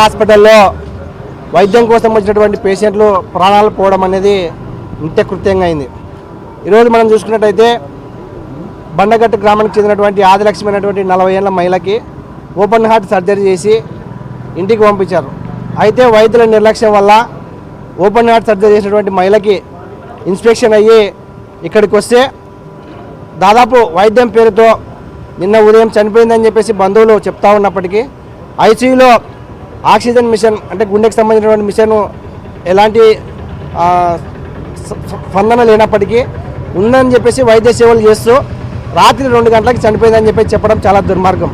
హాస్పిటల్లో వైద్యం కోసం వచ్చినటువంటి పేషెంట్లు ప్రాణాలు పోవడం అనేది నిత్యకృత్యంగా అయింది. ఈరోజు మనం చూసుకున్నట్టయితే బండగట్టు గ్రామానికి చెందినటువంటి ఆదిలక్ష్మి అనేటువంటి నలభై ఏళ్ళ మహిళకి ఓపెన్ హార్ట్ సర్జరీ చేసి ఇంటికి పంపించారు. అయితే వైద్యుల నిర్లక్ష్యం వల్ల ఓపెన్ హార్ట్ సర్జరీ చేసినటువంటి మహిళకి ఇన్స్పెక్షన్ అయ్యి ఇక్కడికి వస్తే దాదాపు వైద్యం పేరుతో నిన్న ఉదయం చనిపోయిందని చెప్పేసి బంధువులు చెప్తా ఉన్నప్పటికీ ఐసీయూలో ఆక్సిజన్ మిషన్ అంటే గుండెకి సంబంధించినటువంటి మిషన్ ఎలాంటి స్పందన లేనప్పటికీ ఉందని చెప్పేసి వైద్య సేవలు చేస్తూ రాత్రి రెండు గంటలకు చనిపోయిందని చెప్పేసి చెప్పడం చాలా దుర్మార్గం.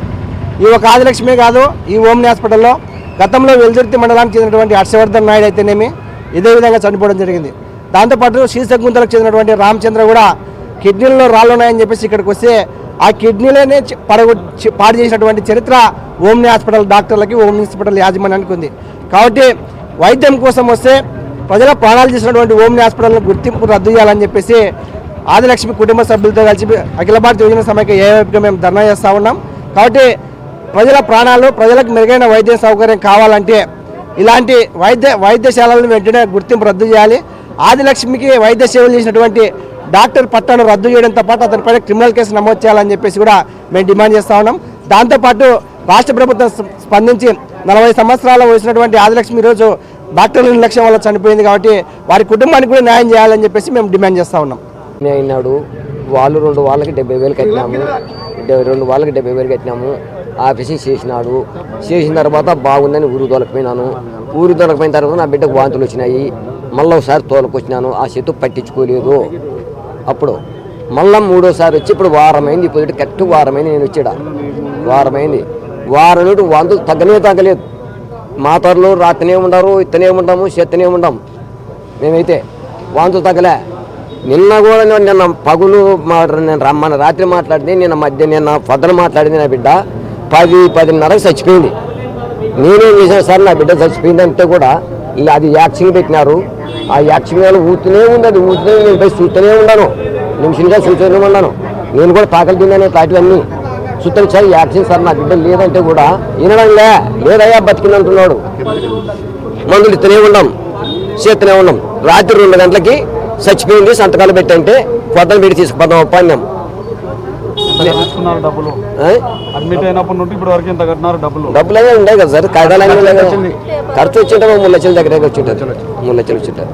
ఈ ఒక ఆదిలక్ష్మే కాదు ఈ ఓమ్ని హాస్పిటల్లో గతంలో వెల్దుర్తి మండలానికి చెందినటువంటి హర్షవర్ధన్ నాయుడు అయితేనేమి ఇదే విధంగా చనిపోవడం జరిగింది. దాంతోపాటు శ్రీశంకుంతలకు చెందినటువంటి రామచంద్ర కూడా కిడ్నీల్లో రాళ్ళు ఉన్నాయని చెప్పేసి ఇక్కడికి వస్తే ఆ కిడ్నీలనే పడగొ పాడు చేసినటువంటి చరిత్ర ఓమ్ని హాస్పిటల్ డాక్టర్లకి ఓమ్ని హాస్పిటల్ యాజమాన్యానికి ఉంది. కాబట్టి వైద్యం కోసం వస్తే ప్రజల ప్రాణాలు చేసినటువంటి ఓమ్ని హాస్పిటల్ను గుర్తింపు రద్దు చేయాలని చెప్పేసి ఆదిలక్ష్మి కుటుంబ సభ్యులతో కలిసి అఖిల భారత యోజన సమైక్య ఏవైపుగా మేము ధర్నా చేస్తూ ఉన్నాం. కాబట్టి ప్రజల ప్రాణాలు ప్రజలకు మెరుగైన వైద్య సౌకర్యం కావాలంటే ఇలాంటి వైద్య వైద్యశాలలను వెంటనే గుర్తింపు రద్దు చేయాలి. ఆదిలక్ష్మికి వైద్య సేవలు చేసినటువంటి డాక్టర్ పట్టాను రద్దు చేయడంతో పాటు అతనిపైన క్రిమినల్ కేసు నమోదు చేయాలని చెప్పేసి కూడా మేము డిమాండ్ చేస్తూ ఉన్నాం. దాంతోపాటు రాష్ట్ర ప్రభుత్వం స్పందించి నలభై సంవత్సరాల వయసున్నటువంటి ఆదిలక్ష్మి ఈరోజు డాక్టర్ల నిర్లక్ష్యం వల్ల చనిపోయింది కాబట్టి వారి కుటుంబానికి కూడా న్యాయం చేయాలని చెప్పేసి మేము డిమాండ్ చేస్తూ ఉన్నాం. అయినాడు వాళ్ళు రెండు వాళ్ళకి డెబ్బై వేలు కట్టినాము. రెండు వాళ్ళకి డెబ్బై వేలు కట్టినాము. ఆఫీస్కి చేసినాడు. చేసిన తర్వాత బాగుందని ఊరు తోలకపోయినాను. ఊరు తోలకపోయిన తర్వాత నా బిడ్డకు వాంతులు వచ్చినాయి. మళ్ళీ ఒకసారి తోలకొచ్చినాను. ఆ చెట్టు పట్టించుకోలేదు. అప్పుడు మళ్ళీ మూడోసారి వచ్చి ఇప్పుడు వారమైంది ఇప్పుడు కరెక్ట్ వారమైంది నేను వచ్చాడా వారమైంది. వారం నుండి వందలు తగ్గనే తగ్గలేదు. మాతర్లు రాత్రినే ఉండరు ఇత్తనే ఉంటాము చెత్తనే ఉంటాం మేమైతే వాంతులు తగ్గలే. నిన్న కూడా నిన్న పగులు మా నేను రమ్మని రాత్రి మాట్లాడింది నిన్న మధ్య నిన్న పొద్దున మాట్లాడింది నా బిడ్డ. పది పదిన్నరకు చచ్చిపోయింది. నేనేం చేశాను? సార్ నా బిడ్డ చచ్చిపోయింది అంటే కూడా అది యాక్సింగ్ పెట్టినారు. ఆ యాక్సింగ్ వాళ్ళు ఊతూనే ఉంది అది ఊతూనే నేను పోయి చూస్తూనే ఉన్నాను నిమిషంగా చూస్తూనే ఉన్నాను నేను కూడా తాకలు తిన్నాను తాటివన్నీ చూస్తాను సార్ యాక్సింగ్ సార్ నా బిడ్డ లేదంటే కూడా వినడంలే. లేదయ్యా బతికిందంటున్నాడు. మందులు ఇస్తూనే ఉన్నాం చేస్తూనే ఉన్నాం. రాత్రి రెండు గంటలకి చచ్చిపోయింది సంతకాలు పెట్టంటే పొద్దున పెట్టి తీసుకుపోదాం పన్నాం డబ్బులు? అడ్మిట్ అయినప్పటి నుండి ఇప్పుడు వరకు ఎంత కట్టినారు డబ్బులు? డబ్బులు అనేవి ఉన్నాయి కదా సార్. కదా. ఖర్చు వచ్చింటే మూడు లక్షల దగ్గర వచ్చింటారు. మూడు లక్షలు వచ్చింటారు.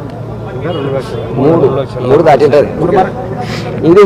మూడు మూడు. దాటింటారు. ఇది